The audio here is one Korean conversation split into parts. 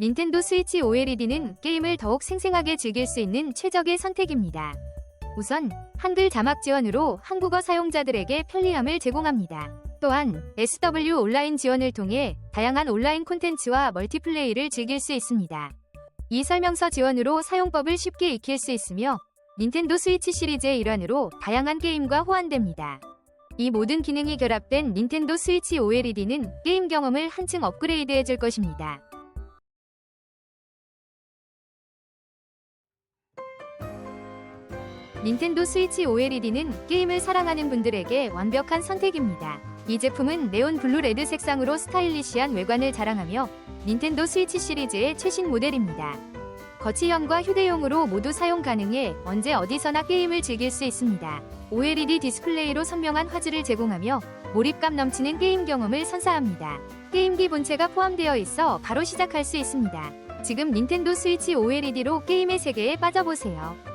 닌텐도 스위치 OLED는 게임을 더욱 생생하게 즐길 수 있는 최적의 선택입니다. 우선 한글 자막 지원으로 한국어 사용자들에게 편리함을 제공합니다. 또한 SW 온라인 지원을 통해 다양한 온라인 콘텐츠와 멀티플레이를 즐길 수 있습니다. 이 설명서 지원으로 사용법을 쉽게 익힐 수 있으며 닌텐도 스위치 시리즈의 일환으로 다양한 게임과 호환됩니다. 이 모든 기능이 결합된 닌텐도 스위치 OLED는 게임 경험을 한층 업그레이드해 줄 것입니다. 닌텐도 스위치 OLED는 게임을 사랑하는 분들에게 완벽한 선택입니다. 이 제품은 네온 블루 레드 색상으로 스타일리시한 외관을 자랑하며 닌텐도 스위치 시리즈의 최신 모델입니다. 거치형과 휴대용으로 모두 사용 가능해 언제 어디서나 게임을 즐길 수 있습니다. OLED 디스플레이로 선명한 화질을 제공하며 몰입감 넘치는 게임 경험을 선사합니다. 게임기 본체가 포함되어 있어 바로 시작할 수 있습니다. 지금 닌텐도 스위치 OLED로 게임의 세계에 빠져보세요.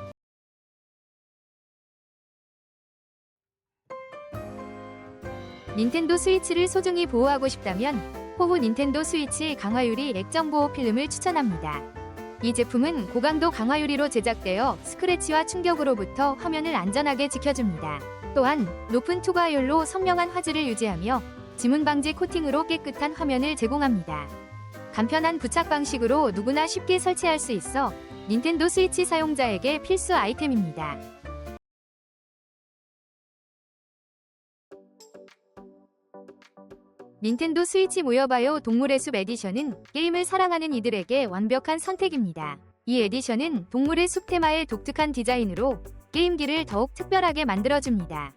닌텐도 스위치를 소중히 보호하고 싶다면 호후 닌텐도 스위치 강화유리 액정 보호 필름을 추천합니다. 이 제품은 고강도 강화유리로 제작되어 스크래치와 충격으로부터 화면을 안전하게 지켜줍니다. 또한 높은 투과율로 선명한 화질을 유지하며 지문 방지 코팅으로 깨끗한 화면을 제공합니다. 간편한 부착 방식으로 누구나 쉽게 설치할 수 있어 닌텐도 스위치 사용자에게 필수 아이템입니다. 닌텐도 스위치 모여봐요 동물의 숲 에디션은 게임을 사랑하는 이들에게 완벽한 선택입니다. 이 에디션은 동물의 숲 테마의 독특한 디자인으로 게임기를 더욱 특별하게 만들어줍니다.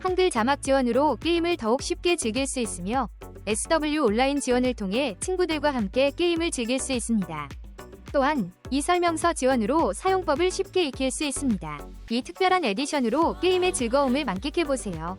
한글 자막 지원으로 게임을 더욱 쉽게 즐길 수 있으며 SW 온라인 지원을 통해 친구들과 함께 게임을 즐길 수 있습니다. 또한 이 설명서 지원으로 사용법을 쉽게 익힐 수 있습니다. 이 특별한 에디션으로 게임의 즐거움을 만끽해보세요.